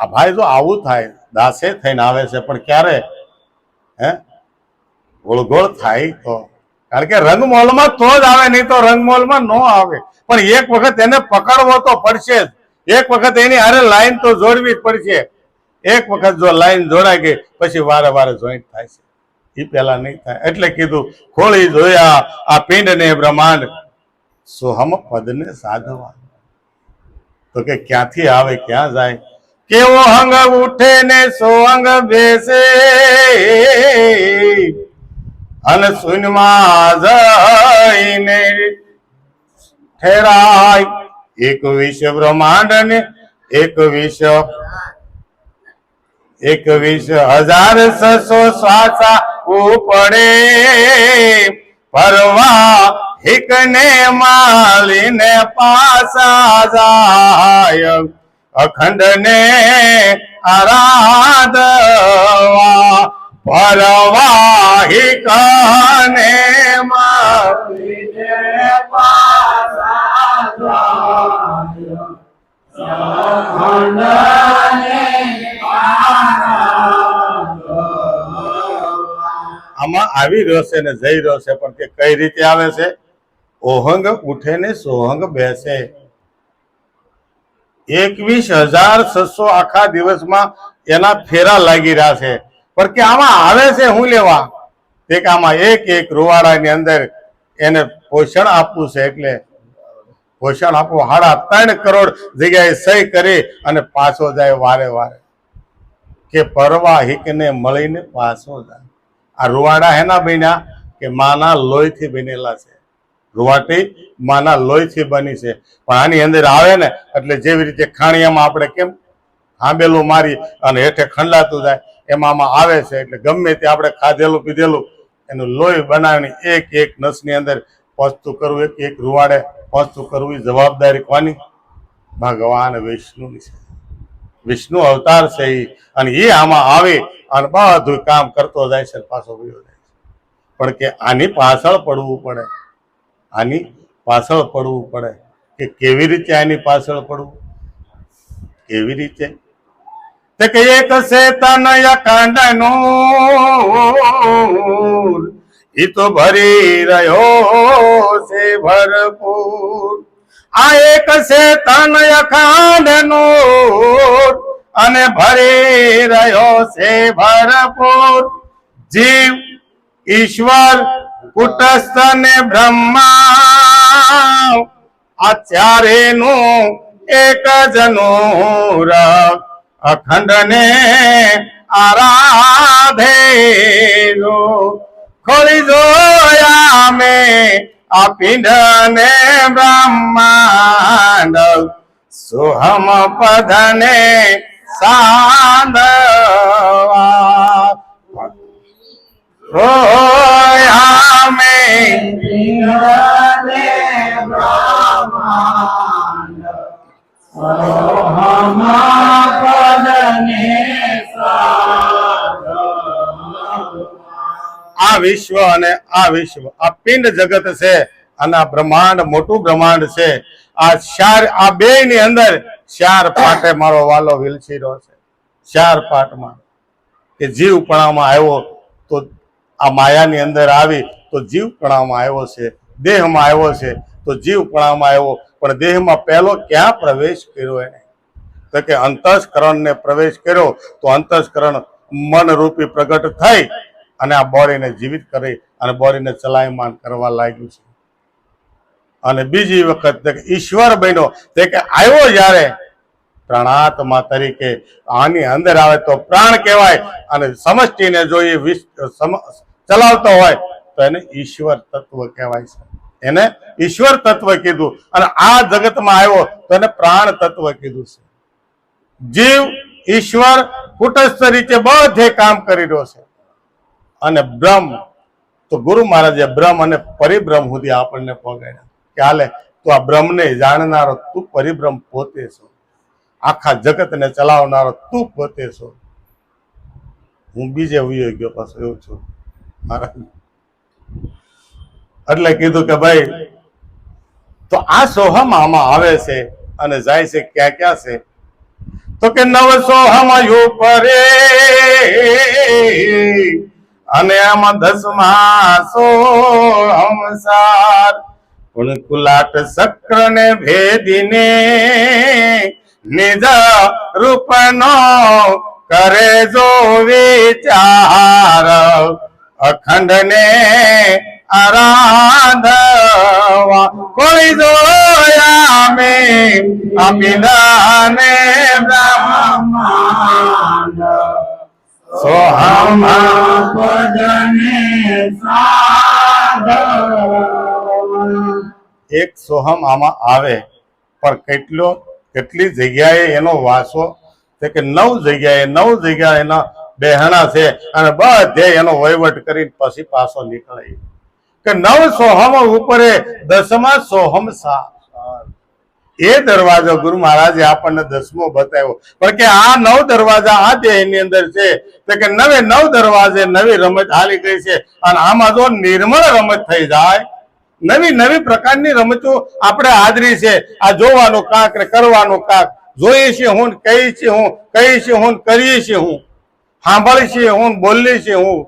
આ ભાઈ જો આવું થાય, દાસે થઈને આવે છે, પણ ક્યારે? હે? ગોળગોળ થાય તો. કારણ કે રંગમોલમાં તો જ આવે, નહીં તો રંગમોલમાં ન આવે. પણ એક વખત એને પકડવો તો પડશે જ. એક વખત એની હારે લાઈન તો જોડવી જ પડશે. એક વખત જો લાઈન જોડાઈ ગઈ, પછી વારે વારે જોઈન્ટ થાય છે. એ પેલા નહીં થાય. એટલે કીધું, ખોળી જોયા, આ પિંડ ને બ્રહ્માંડ સોહમ પદને સાધવા? તો કે, ક્યાંથી આવે, ક્યાં જાય? કેવો અંગ ઉઠે ને સોઅંગ બેસે? અને શૂન્યમાં જઈને ઠેરાય. એક વિશ્વ બ્રહ્માંડ ને એક વિશ્વ એકવીસ હજાર સસો શ્વાસા ઉપડે. ફરવા હિકને માલીને પાસા જાય. અખંડ ને આરાધવા, પરવાહી કને આમાં આવી રહ્યો ને જઈ રહ્યો પણ કે કઈ રીતે આવે છે? ઓહંગ ઉઠે ને સોહંગ બેસે. એકવીસ હજાર છસો આખા દિવસમાં એના ફેરા લાગી રહ્યા છે. પણ કે આમાં આવે છે, હું લેવા? એક આમાં એક એક રૂવાડાની અંદર એને પોષણ આપવું છે એટલે પોષણ આપવું. સાડા ત્રણ કરોડ જગ્યાએ સહી કરી અને પાછો જાય વારે વારે. કે પરવા હિકને મળીને પાછો જાય. આ રૂવાડા હેના બન્યા કે માના લોહીથી બનેલા છે. રૂવાટી માના લોહીથી બની છે. પણ આની અંદર આવે ને, એટલે જેવી રીતે ખાણિયામાં આપણે કેમ આંબેલું મારી અને હેઠે ખંડાતું જાય, એમાં આમાં આવે છે. એટલે ગમે તે આપણે ખાધેલું પીધેલું, એનું લોહી બનાવીને એક એક નસની અંદર પહોંચતું કરવું, એક એક રૂવાડે પહોંચતું કરવું, એ જવાબદારી કોની? ભગવાન વિષ્ણુની છે. વિષ્ણુ અવતાર છે એ અને એ આમાં આવે અને બધું કામ કરતો જાય છે પાછો જાય છે. પણ કે આની પાછળ પડવું પડે. આની પાછળ પડવું પડે કે કેવી રીતે આની પાછળ પડવું? કેવી રીતે? તે કે એક શેતાનયા કાંડાનો કાંડનું ઈ તો ભરી રહ્યો છે ભરપૂર. આ એક છે તનય ખાંડનું અને ભરી રહ્યો છે ભરપૂર. જીવ ઈશ્વર કુટસ્થ ને બ્રહ્મા. આ ચારેનું એક જ નૂર. અખંડ ને આરાધે ખોલી જોયા મે આ પિંડ ને બ્રહ્માંડ. સોહમ પધને ને સાંધવા. આ વિશ્વ અને આ વિશ્વ, આ પિંડ જગત છે અને આ બ્રહ્માંડ, મોટું બ્રહ્માંડ છે. આ ચાર, આ બે ની અંદર ચાર પાટે મારો વાલો વિલસી રહ્યો છે. ચાર પાટમાં. કે જીવપણામાં આવ્યો તો આ માયાની અંદર આવી તો જીવપણામાં આવ્યો છે, દેહમાં આવ્યો છે, તો જીવપણામાં આવ્યો, પણ દેહમાં પહેલો ક્યાં પ્રવેશ કર્યો એને? તો કે અંતસ્કરણને પ્રવેશ કર્યો, તો અંતસ્કરણ મન રૂપી પ્રગટ થઈ અને આ બોડીને જીવિત કરી અને બોડીને ચલાયમાન કરવા લાગ્યું છે. અને બીજી વખત ઈશ્વર બન્યો, તે કે આવ્યો જ્યારે, પ્રાણાત્મા તરીકે આની અંદર આવે તો પ્રાણ કહેવાય અને સમષ્ટિને જો એ ચલાવતો હોય તો એને ઈશ્વર તત્વ કહેવાય છે. એને ઈશ્વર તત્વ કીધું અને આ જગતમાં આવ્યો તો એને પ્રાણ તત્વ કીધું છે. જીવ ઈશ્વર કુટસ્થ રીતે બધે કામ કરી રહ્યો છે. અને બ્રહ્મ, તો ગુરુ મહારાજે બ્રહ્મ અને પરિબ્રહ્મ સુધી આપણને પહોંચાડ્યા કે હાલે, તું આ બ્રહ્મને જાણનારો તું પરિબ્રહ્મ પોતે છો. આખા જગતને ચલાવનારો તું પોતે છો. હું બીજે ગયો પાછો, એવું છું. મહારાજ. એટલે કીધું કે ભાઈ, તો આ સોહમ આમાં આવે છે અને જાય છે ક્યાં ક્યાં છે? તો કે નવ સોહમ પરે અને આમાં દસમા સોળ હમસાર પણ કુલાટ શક્ર ને ભેદીને નિજ રૂપનો કરે જો વિચાર. અખંડ ને આરાધવા કોઈ જોયા મે અભિદાને બ્રહ્માંડ સોહમ એક સોહમ આમાં આવે, પણ કેટલો, કેટલી જગ્યાએ એનો વાસો છે કે નવ જગ્યાએ નવ જગ્યાએ એના બેહણા છે, અને બધે એનો વહીવટ કરીને પછી પાછો નીકળે. કે નવ સોહમ ઉપરે દસમા સોહમ સા એ દરવાજો ગુરુ મહારાજે આપણને દસમો બતાવ્યો. પણ કે આ નવ દરવાજા આ દેહની અંદર છે, તો કે નવે નવ દરવાજે નવી રમત હાલી ગઈ છે, અને આમાં જો નિર્મળ રમત થઈ જાય, નવી નવી પ્રકારની રમતો આપણે હાજરી છે. આ જોવાનું કાંક કરવાનું કાંક. જોઈએ છીએ હું ને કહીએ છીએ હું કહીશ હું કરીએ છીએ હું. સાંભળીએ છીએ હું બોલીએ છીએ હું.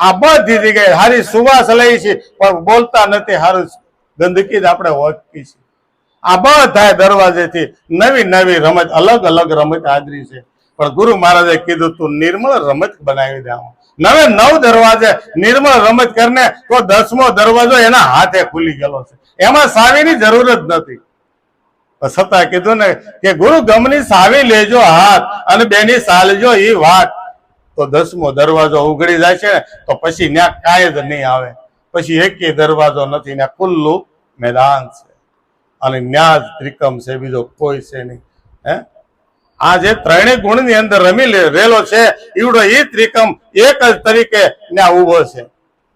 આ બધી જગ્યાએ હારી સુવાસ લઈ છે, પણ બોલતા નથી, હારું ગંદકી જ આપણે ઓળખી છે. આ બધા દરવાજેથી નવી નવી રમત, અલગ અલગ રમત હાજરી છે. પણ ગુરુ મહારાજે કીધું, તું નિર્મળ રમત બનાવી દે નવે નવ દરવાજે નિર્મળ રમત કરીને તો દસમો દરવાજો એના હાથે ખુલી ગયેલો છે. એમાં સાવીની જરૂર જ નથી. છતાં કીધું ને કે, ગુરુ ગમની સાવી લેજો હાથ અને બેની સાલજો એ વાત. તો દસમો દરવાજો ઉઘડી જાય છે તો પછી ત્યાં કાંઈ જ નહીં આવે. પછી એકેય દરવાજો નથી ત્યાં ખુલ્લું મેદાન છે. અને ન્યાજ ત્રિકમ છે, બીજો કોઈ છે નહીં. હે? આ જે ત્રણેય ગુણની અંદર રમી રહેલો છે, ઈવડો એ ત્રિકમ એક જ તરીકે ત્યાં ઊભો છે.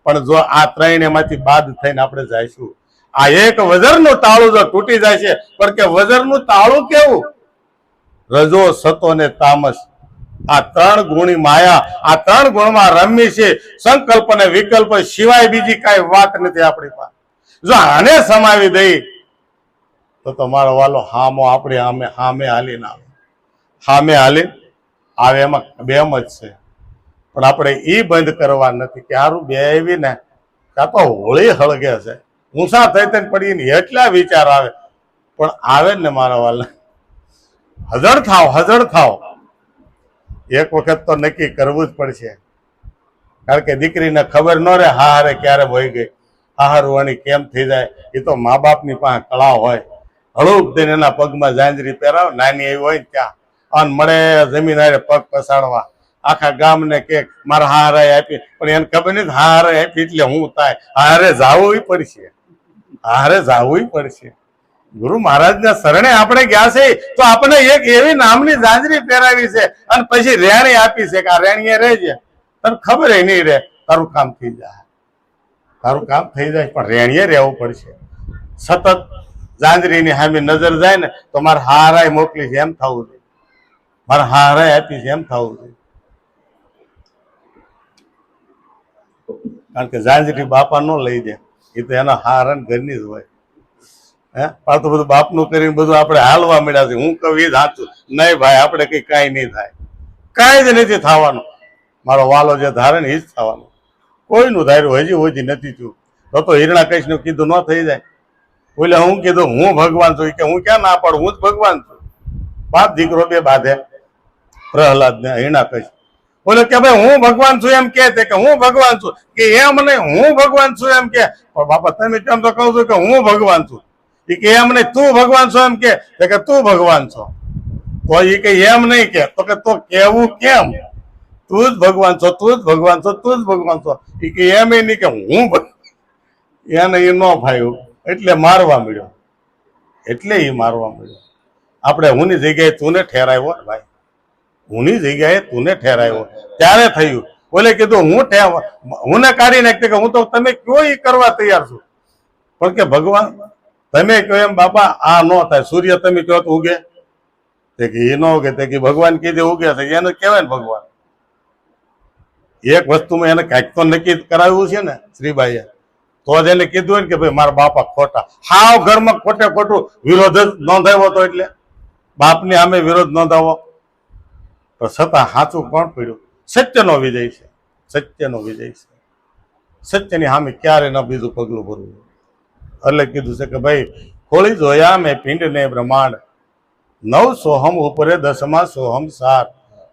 પણ જો આ ત્રણેયમાંથી બાદ થઈને આપણે જઈશું આ એક વજરનું તાળું જો તૂટી જાય છે, પણ કે વજરનું તાળું કેવું? રજો સતો ને તામસ. આ ત્રણ ગુણી માયા, આ ત્રણ ગુણમાં રમી છે. સંકલ્પ અને વિકલ્પ સિવાય બીજી કઈ વાત નથી આપણી પાસે. જો આને સમાવી દઈ, તો તમારો વાલો હામો આપણે હામે હામે હાલીને આવે. હામે હાલી, આવે એમાં બેમ જ છે. પણ આપણે એ બંધ કરવા નથી કે હારું બે આવી ને, કાં તો હોળી હળગે છે. ઊંસા થઈ તને પડીને એટલા વિચાર આવે. પણ આવે ને મારા વાલા હજળ થાવ હજળ થાવ. એક વખત તો નક્કી કરવું જ પડશે. કારણ કે દીકરીને ખબર ન રહે હા હારે ક્યારે વહી ગઈ. હા વણી કેમ થઈ જાય? એ તો મા બાપની પાસે કળા હોય. હળુક દઈને એના પગમાં જાંજરી પહેરાવ, નાની એવી હોય ત્યાં. અન મળે જમીન હારે પગ પસાડવા. આખા ગામને કે મારા હારે આપી. પણ એને ખબર નહીં હારે આપી એટલે હું થાય. હારે જાવું પડશે. હારે જાવું પડશે. ગુરુ મહારાજના શરણે આપણે ગયા છે, તો આપણે એક એવી નામની જાંજરી પહેરાવી છે અને પછી રેણી આપી છે કે આ રેણીએ રહેજે. તને ખબર એ નહીં રહે, તારું કામ થઈ જાય. તારું કામ થઈ જાય, પણ રેણીએ રહેવું પડશે. સતત જાંજરીની સામે નજર જાય ને, તો મારે હારાય મોકલી છે, એમ થવું જોઈએ. મારે હારાય આપી છે, એમ થવું જોઈએ. કારણ કે જાંજરી બાપા નો લઈ દે એ તો એના હાર ને ઘરની જ હોય. હે? આ તો બધું બાપનું કરીને બધું આપણે હાલવા મળ્યા છે. હું કહું એ સાચું નહીં ભાઈ, આપણે કઈ કાંઈ નહીં થાય. કાંઈ જ નથી થવાનું. મારો વાલો જે ધારે ને એ જ થવાનું. કોઈનું ધાર્યું હજી હોજી નથી થયું. તો તો હિરણા કૃષ્ણ કીધું ન થઈ જાય. બોલે હું કીધું, હું ભગવાન છું. કે હું ક્યાં ના પાડું? હું જ ભગવાન છું. બાપ દીકરો બે બાધે. પ્રહલાદ ને હિરણા કૃષ્ણ બોલે કે ભાઈ, હું ભગવાન છું એમ કે કે હું ભગવાન છું. કે એમ નહીં, હું ભગવાન છું એમ કે. પણ બાપા, તમે કેમ તો કહું છું કે હું ભગવાન છું? ઈ કે એમ નહીં, તું ભગવાન છો એમ કે. કે તું ભગવાન છો. તો એ કે એમ નહીં કે. તો કે તો કેવું કેમ? તું જ ભગવાન છો, તું જ ભગવાન છો, તું જ ભગવાન છો. એ કે એમ એ નહીં કે હું એને એ ન ફાયું એટલે મારવા મળ્યો એટલે એ મારવા મળ્યો આપણે હુંની જગ્યાએ ઠેરાવ્યો ને ભાઈ. હુંની જગ્યાએ તું ને ઠેરાવ્યો. ત્યારે થયું. બોલે કીધું, હું ઠે હુંને કાઢી નાખતી કે હું તો તમે કયો એ કરવા તૈયાર છું? પણ કે ભગવાન તમે કહો એમ, બાપા, આ ન થાય. સૂર્ય તમે કહો તો ઉગે. તે કે એ ન ઉગે, તે કે ભગવાન કીધે ઉગે છે. એને કહેવાય ને ભગવાન. એક વસ્તુમાં એને કાંઈક તો નક્કી કરાવ્યું છે ને, શ્રીબાઈએ, તો જ એને કીધું હોય ને કે, ભાઈ, મારા બાપા ખોટા. હાવ ઘરમાં ખોટે ખોટું વિરોધ જ નોંધાવ્યો હતો એટલે. બાપની સામે વિરોધ નોંધાવો. તો છતાં સાચું કોણ પડ્યું? સત્યનો વિજય છે. સત્યનો વિજય છે. સત્યની સામે ક્યારે ન બીજું પગલું ભરવું. એટલે કીધું છે કે ભાઈ, ખોળી જોયા મેં પિંડ ને બ્રહ્માંડ. નવ સોહમ ઉપરે દસમા સોહમ સાર.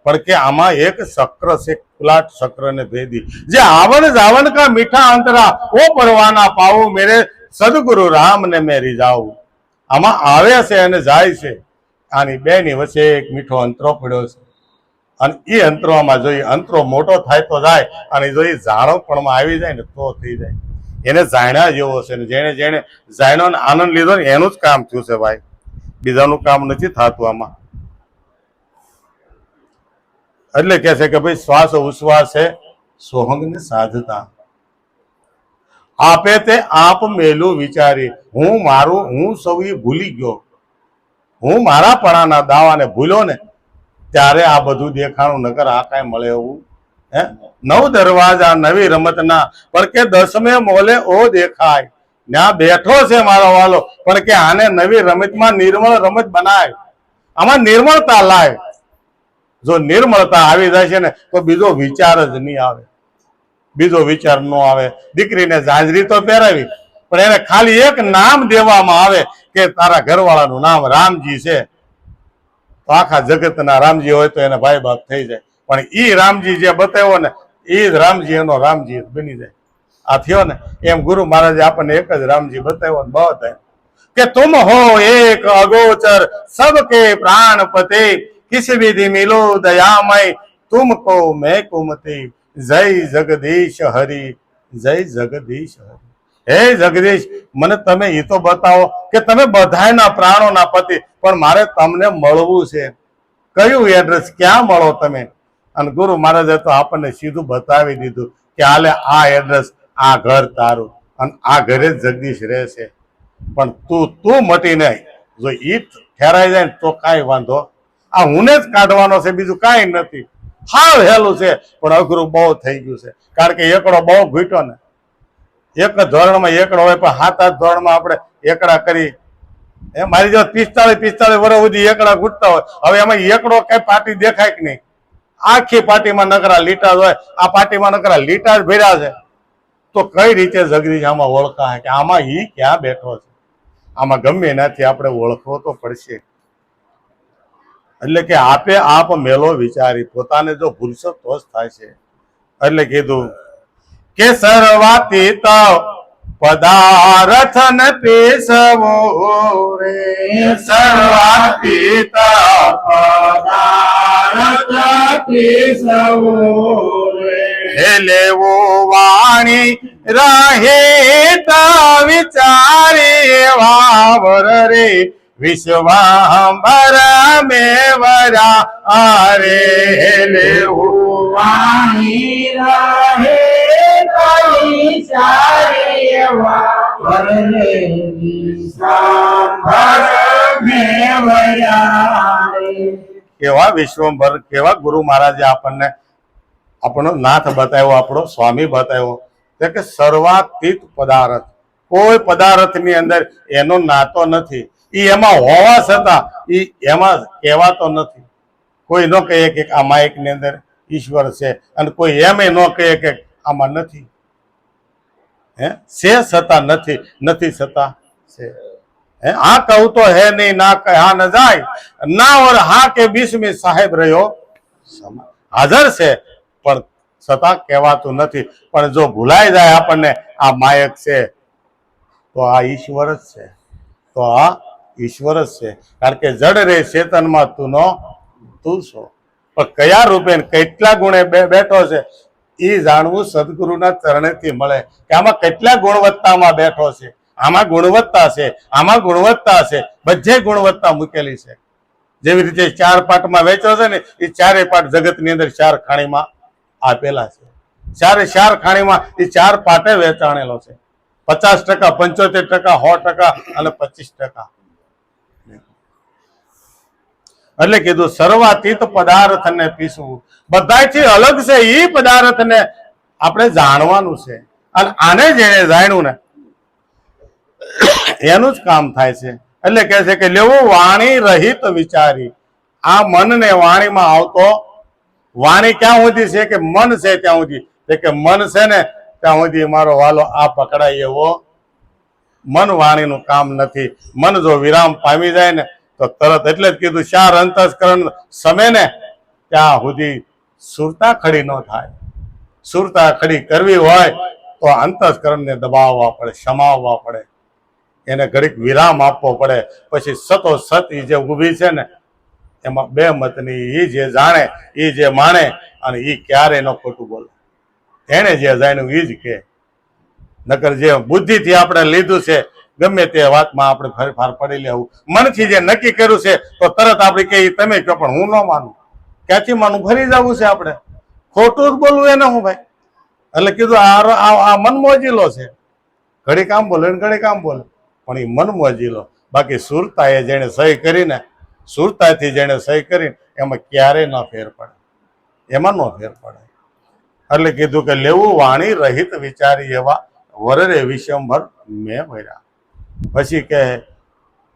પણ કે આમાં એક ચક્ર છે કુલાટ શક્ર ને ભેદી. જે આવન જાવન કા મીઠા અંતરા, ઓ પરવાના પાવું મેરે સદગુરુ રામ ને મેં રીઝાવું આમાં આવે છે અને જાય છે. આની બે ની વચ્ચે એક મીઠો અંતરો પડ્યો છે. અને એ અંતરોમાં જોઈએ અંતરો મોટો થાય તો જાય, અને જો એ જાણોપણમાં આવી જાય ને તો થઈ જાય. એને જાણ્યા જેવો છે ને જેને જેને જાણ્યો ને આનંદ લીધો ને એનું જ કામ થયું છે ભાઈ. બીજાનું કામ નથી થતું આમાં. એટલે કે છે કે ભાઈ, શ્વાસ ઉશ્વાસ છે, સોહંગને સાધતા. આપે તે આપ મેલું વિચારી, હું મારું, હું સૌ ભૂલી ગયો. હું મારા પણાના દાવાને ભૂલ્યો ને, ત્યારે આ બધું દેખાણું નકર આ કાંઈ મળે એવું હે? નવ દરવાજા, નવી રમતના. પણ કે દસમે મોલે ઓ દેખાય. ત્યાં બેઠો છે મારો વાલો. પણ કે આને નવી રમતમાં નિર્મળ રમત બનાય. આમાં નિર્મળતા લાય. જો નિર્મળતા આવી જાય છે ને, તો બીજો વિચાર જ નહીં આવે. બીજો વિચાર ન આવે. દીકરીને ઝાંઝરી તો પહેરાવી, પણ એને ખાલી એક નામ દેવામાં આવે કે તારા ઘરવાળાનું નામ રામજી છે. તો આખા જગતના રામજી હોય તો એને ભાઈ બાપ થઈ જાય. પણ ઈ રામજી જે બતાવ્યો ને એ જ રામજી એનો રામજી બની જાય. આ થયો ને, એમ ગુરુ મહારાજે આપણને એક જ રામજી બતાવ્યો ને બતાવ્યો કે તુમ હો એક અગોચર, સબકે પ્રાણ પતે, કિસી વિધિ મિલો દયામય તુમકો મેં કુમતી. જય જગદીશ હરી, જય જગદીશ હરી. હે જગદીશ, મને તમે એ તો બતાવો કે તમે બધાયના પ્રાણોના પતિ, પણ મારે તમને મળવું છે. કયું એડ્રેસ ક્યાં મળો તમે? અને ગુરુ મહારાજે તો આપણને સીધું બતાવી દીધું કે હાલે આ એડ્રેસ આ ઘર તારું. અને આ ઘરે જ જગદીશ રહે છે. પણ તું તું મટી નહીં જો ઈ ઠેરાઈ જાય તો કાંઈ વાંધો. આ હુંને જ કાઢવાનો છે, બીજું કાંઈ નથી. હાવ હેલું છે, પણ અઘરું બહુ થઈ ગયું છે. કારણ કે એકડો બહુ ઘૂટ્યો ને. એક ધોરણમાં એકડો હોય, પણ સાત આઠ ધોરણમાં આપણે એકડા કરી. એ મારી જો પિસ્તાળીસ પિસ્તાળીસ વર્ષ સુધી એકડા ઘૂટતા હોય. હવે એમાં એકડો કઈ પાટી દેખાય કે નહીં? આખી પાટીમાં નકરા લીટા હોય. આ પાટીમાં નકરા લીટા જ ભર્યા છે. તો કઈ રીતે જગદીશ આમાં ઓળખાય? કે આમાં ઈ ક્યાં બેઠો છે? આમાં ગમે એનાથી આપણે ઓળખવો તો પડશે. એટલે કે આપે આપ મેલો વિચારી, પોતાને જો ભૂલશો તો જ થાય છે. એટલે કીધું કે સર્વાતીત પદાર્થ ન પેશવો રે. સર્વાતીત રે લેવો વાણી રહે વિચારી વાવર રે. વિશ્વાંબર મેવરા હે લેવો વાણી રહે તારી કેવા વિશ્વભર કેવા ગુરુ મહારાજે આપણને આપણો નાથ બતાવ્યો આપણો સ્વામી બતાવ્યો. તે કે સર્વાતીત પદાર્થ. કોઈ પદાર્થની અંદર એનો નાતો નથી. ઈ એમાં હોવા છતાં ઈ એમાં કહેવાતો નથી. કોઈ ન કહે કે આ માઇકની અંદર ઈશ્વર છે અને કોઈ એમ ન કહે કે આમાં નથી. હે? છે છતાં નથી. નથી છે. હે? આ કહું તો હે નહીં ના હા ન જાય. ના ઓર હા કે બીસ में સાહેબ રહ્યો. હાજર છે. પણ છતાં કહેવાતું નથી. પણ જો ભૂલાઈ જાય આપણને આ માયક છે. તો આ ઈશ્વર જ છે. તો આ ઈશ્વર જ છે. કારણ કે જડ રે ચેતનમાં તું નો તું છો પણ કયા રૂપે કેટલા ગુણે બે- બેઠો છે? એ જાણવું સદગુરુના ચરણેથી મળે કે આમાં કેટલા ગુણવત્તામાં બેઠો છે? આમાં ગુણવત્તા છે, આમાં ગુણવત્તા છે, બધે ગુણવત્તા મૂકેલી છે. જેવી રીતે ચાર પાઠમાં વેચો છે ને, એ ચારે પાઠ જગતની અંદર ચાર ખાણીમાં આપેલા છે. ચારે ચાર ખાણીમાં એ ચાર પાઠે વેચાણેલો છે. પચાસ ટકા, પંચોતેર ટકા, સો ટકા અને પચીસ ટકા. એટલે કીધું, સર્વાતીત પદાર્થને પીસવું બધાથી અલગ છે એ પદાર્થને આપણે જાણવાનું છે. અને આને જેને જાણ્યું ને, એનું જ કામ થાય છે. એટલે કહે છે કે, લેવું વાણી રહિત વિચારી. આ મનને વાણીમાં આવતો વાણી ક્યાં સુધી છે કે મન છે ત્યાં સુધી? કે મન છે ને ત્યાં સુધી મારો વાલો આ પકડાય એવો મન વાણીનું કામ નથી. મન જો વિરામ પામી જાય ને તો તરત એટલે જ કીધું ચાર અંતસ્કરણ સમે ને ત્યાં સુધી સુરતા ખડી ન થાય. સુરતા ખડી કરવી હોય તો અંતસ્કરણને દબાવવા પડે, સમાવવા પડે. એને ઘડીક વિરામ આપવો પડે. પછી સતો સત જે ઊભી છે ને, એમાં બે મતની ઈ જે જાણે, ઈ જે માણે અને ઈ ક્યારે ન ખોટું બોલે. એને જે જાણ્યું ઈ જ કે, નકર જે બુદ્ધિથી આપણે લીધું છે ગમે તે વાતમાં આપણે ફેરફાર પડી લેવું મનથી જે નક્કી કર્યું છે, તો તરત આપણે કહીએ તમે કહો, પણ હું ન માનું. ક્યાંથી માનું? ફરી જવું છે આપણે. ખોટું જ બોલવું એને હું ભાઈ. એટલે કીધું, આ આ આ મન મોજીલો છે. ઘડી કામ બોલે ને ઘડી કામ બોલે. પણ એ મન મોજીલો. બાકી સુરતાએ જેણે સહી કરીને, સુરતાથી જેણે સહી કરીને, એમાં ક્યારેય ન ફેર પડે. એમાં ન ફેર પડે. એટલે કીધું કે, લેવું વાણી રહિત વિચારી એવા વરરે વિષમભર મેં ભર્યા પછી કહે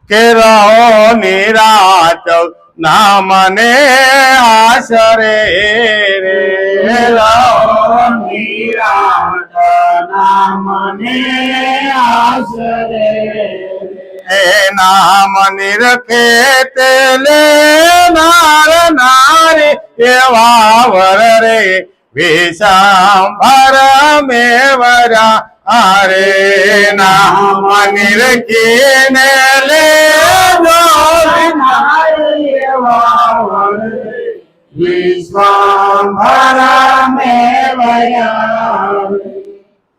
કે રહો નિરાત ના મને આશરે રે. રહો એ નામ નિરખે તે લે નાર નારે એવા વર રે. વિષાંભર મેવરા અરે નામ નિરખીને લે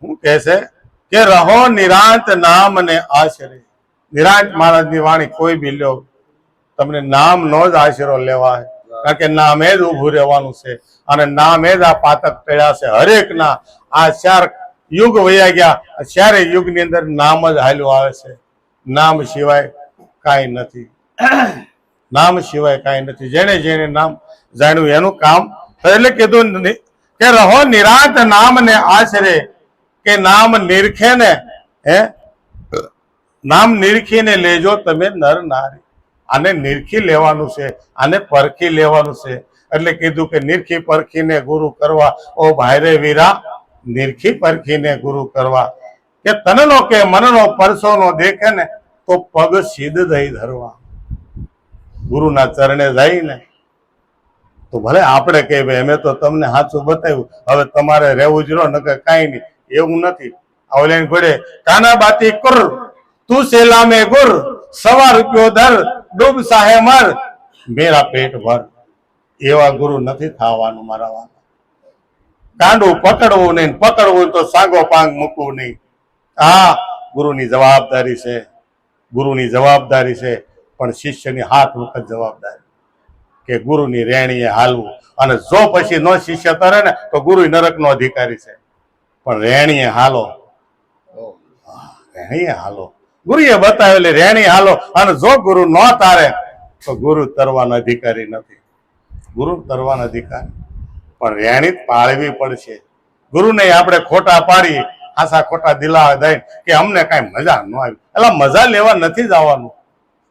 શું કહે છે કે રહો નિરાંત નામ ને આશરે. નિરાંત મહારાજની વાણી કોઈ બી લ્યો, તમને નામ નો જ આશરો લેવાય. કારણ કે નામે જ ઊભું રહેવાનું છે. અને નામે જ આ પાતક પડ્યા છે. હરેક ના આ ચાર યુગ વયા ગયા. ચારે યુગની અંદર નામ જ હાલ્યું આવે છે. નામ સિવાય કાંઈ નથી. નામ સિવાય કાંઈ નથી. જેને જેને નામ જાણ્યું એનું કામ એટલે કીધું કે રહો નિરાંત નામ ને આશરે, કે નામ નિરખે ને હે? નામ નિરખીને લેજો તમે નર નારી. આને નિરખી લેવાનું છે. આને પરખી લેવાનું છે. એટલે કીધું કે નિરખી પરખીને ગુરુ કરવા. ઓ ભાઈ રે વીરા નિરખી પરખીને ગુરુ કરવા કે તનનો કે મનનો, પરસોનો દેખે ને તો પગ સીધ દઈ ધરવા. ગુરુના ચરણે જઈને તો ભલે આપણે ભાઈ અમે તો તમને સાચું બતાવ્યું. હવે તમારે રહેવું જ રહો, નકર કાંઈ નહીં. એવું નથી. આવલેન ઘોડે કાના બાતી કુર, તું સેલા મે ગુર, સવા રૂપિયો દર ડૂબ સાહે મર. મેરા પેટ ભર. એવા ગુરુ નથી થવાનું મારા વાલા કાંડું પકડવું નહીં, પકડવું તો સાંગો પાંગ મૂકવું નહીં. હા ગુરુની જવાબદારી છે, ગુરુની જવાબદારી છે, પણ શિષ્યની હાથ વખત જવાબદારી કે ગુરુની રેણીએ હાલવું. અને જો પછી નો શિષ્ય તરે ને, તો ગુરુ નરકનો અધિકારી છે. પણ રેણીએ હાલો. રેણીએ હાલો. ગુરુએ બતાવેલી રેણી હાલો. અને જો ગુરુ ન તારે, તો ગુરુ તરવાનો અધિકારી નથી. ગુરુ તરવાનો અધિકારી. પણ રેણી પાળવી પડશે. ગુરુને આપણે ખોટા પાડી આશા ખોટા દિલાવે દઈને કે અમને કાંઈ મજા ન આવી. એટલે મજા લેવા નથી જવાનું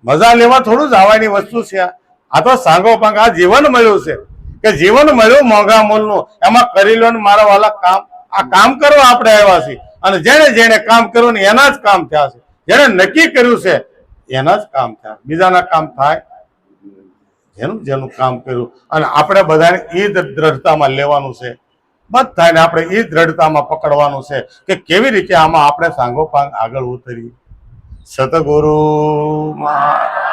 મજા લેવા થોડું જવાની વસ્તુ છે. આ. તો સાંગો પાંગ, આ જીવન મળ્યું છે. કે જીવન મળ્યું મોંઘા મૂલનું એમાં કરી લો ને મારા વાલા કામ, આ કામ કરવા આપણે આવ્યા છીએ. અને જેને જેને કામ કર્યું એના જ કામ થયા છે. જેને નક્કી કર્યું છે, એના જ કામ થયા. બીજાના કામ થાય જેનું જેનું કામ કર્યું. અને આપણે બધાને એ દ્રઢતામાં લેવાનું છે. બધાને આપણે એ દ્રઢતામાં પકડવાનું છે કે કેવી રીતે આમાં આપણે સાંગોપાંગ આગળ ઉતરીએ. સતગુરુ મહારાજ.